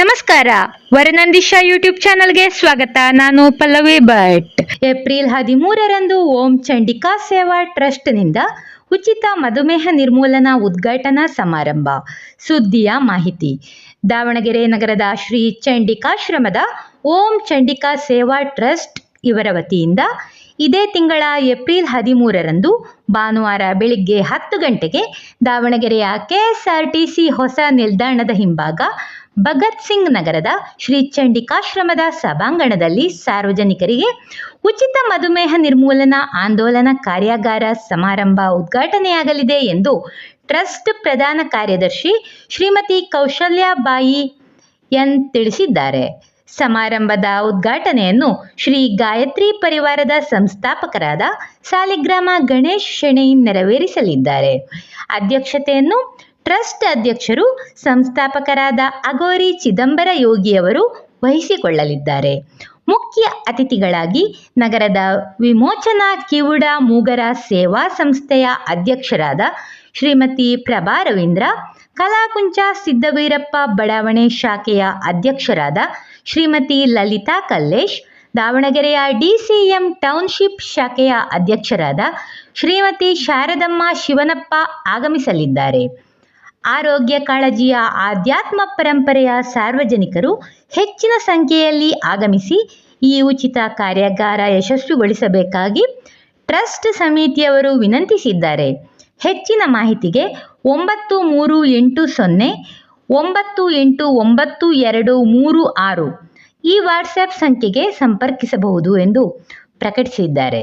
ನಮಸ್ಕಾರ. ವರನಂದಿಶಾ ಯೂಟ್ಯೂಬ್ ಚಾನಲ್ಗೆ ಸ್ವಾಗತ. ನಾನು ಪಲ್ಲವಿ ಭಟ್. ಏಪ್ರಿಲ್ ಹದಿಮೂರರಂದು ಓಂ ಚಂಡಿಕಾ ಸೇವಾ ಟ್ರಸ್ಟ್ನಿಂದ ಉಚಿತ ಮಧುಮೇಹ ನಿರ್ಮೂಲನಾ ಉದ್ಘಾಟನಾ ಸಮಾರಂಭ. ಸುದ್ದಿಯ ಮಾಹಿತಿ. ದಾವಣಗೆರೆ ನಗರದ ಶ್ರೀ ಚಂಡಿಕಾಶ್ರಮದ ಓಂ ಚಂಡಿಕಾ ಸೇವಾ ಟ್ರಸ್ಟ್ ಇವರ ವತಿಯಿಂದ ಇದೇ ತಿಂಗಳ ಏಪ್ರಿಲ್ ಹದಿಮೂರರಂದು ಭಾನುವಾರ ಬೆಳಿಗ್ಗೆ ಹತ್ತು ಗಂಟೆಗೆ ದಾವಣಗೆರೆಯ ಕೆಎಸ್ಆರ್ಟಿಸಿ ಹೊಸ ನಿಲ್ದಾಣದ ಹಿಂಭಾಗ ಭಗತ್ ಸಿಂಗ್ ನಗರದ ಶ್ರೀ ಚಂಡಿಕಾಶ್ರಮದ ಸಭಾಂಗಣದಲ್ಲಿ ಸಾರ್ವಜನಿಕರಿಗೆ ಉಚಿತ ಮಧುಮೇಹ ನಿರ್ಮೂಲನಾ ಆಂದೋಲನ ಕಾರ್ಯಾಗಾರ ಸಮಾರಂಭ ಉದ್ಘಾಟನೆಯಾಗಲಿದೆ ಎಂದು ಟ್ರಸ್ಟ್ ಪ್ರಧಾನ ಕಾರ್ಯದರ್ಶಿ ಶ್ರೀಮತಿ ಕೌಶಲ್ಯಾಬಾಯಿ ಎನ್ ತಿಳಿಸಿದ್ದಾರೆ. ಸಮಾರಂಭದ ಉದ್ಘಾಟನೆಯನ್ನು ಶ್ರೀ ಗಾಯತ್ರಿ ಪರಿವಾರದ ಸಂಸ್ಥಾಪಕರಾದ ಸಾಲಿಗ್ರಾಮ ಗಣೇಶ್ ಶೆಣೈ ನೆರವೇರಿಸಲಿದ್ದಾರೆ. ಅಧ್ಯಕ್ಷತೆಯನ್ನು ಟ್ರಸ್ಟ್ ಅಧ್ಯಕ್ಷರು, ಸಂಸ್ಥಾಪಕರಾದ ಅಗೋರಿ ಚಿದಂಬರ ಯೋಗಿಯವರು ವಹಿಸಿಕೊಳ್ಳಲಿದ್ದಾರೆ. ಮುಖ್ಯ ಅತಿಥಿಗಳಾಗಿ ನಗರದ ವಿಮೋಚನಾ ಕಿವುಡ ಮೂಗರ ಸೇವಾ ಸಂಸ್ಥೆಯ ಅಧ್ಯಕ್ಷರಾದ ಶ್ರೀಮತಿ ಪ್ರಭಾ ರವೀಂದ್ರ, ಕಲಾಕುಂಚ ಸಿದ್ದವೀರಪ್ಪ ಬಡಾವಣೆ ಶಾಖೆಯ ಅಧ್ಯಕ್ಷರಾದ ಶ್ರೀಮತಿ ಲಲಿತಾ ಕಲ್ಲೇಶ್, ದಾವಣಗೆರೆಯ ಡಿಸಿಎಂ ಟೌನ್ಶಿಪ್ ಶಾಖೆಯ ಅಧ್ಯಕ್ಷರಾದ ಶ್ರೀಮತಿ ಶಾರದಮ್ಮ ಶಿವನಪ್ಪ ಆಗಮಿಸಲಿದ್ದಾರೆ. ಆರೋಗ್ಯ ಕಾಳಜಿಯ ಆಧ್ಯಾತ್ಮ ಪರಂಪರೆಯ ಸಾರ್ವಜನಿಕರು ಹೆಚ್ಚಿನ ಸಂಖ್ಯೆಯಲ್ಲಿ ಆಗಮಿಸಿ ಈ ಉಚಿತ ಕಾರ್ಯಾಗಾರ ಯಶಸ್ವಿಗೊಳಿಸಬೇಕಾಗಿ ಟ್ರಸ್ಟ್ ಸಮಿತಿಯವರು ವಿನಂತಿಸಿದ್ದಾರೆ. ಹೆಚ್ಚಿನ ಮಾಹಿತಿಗೆ ಒಂಬತ್ತು ಮೂರು ಎಂಟು ಸೊನ್ನೆ, ಒಂಬತ್ತು ಎಂಟು ಒಂಬತ್ತು ಎರಡು ಮೂರು ಆರು ಈ ವಾಟ್ಸ್ಆ್ಯಪ್ ಸಂಖ್ಯೆಗೆ ಸಂಪರ್ಕಿಸಬಹುದು ಎಂದು ಪ್ರಕಟಿಸಿದ್ದಾರೆ.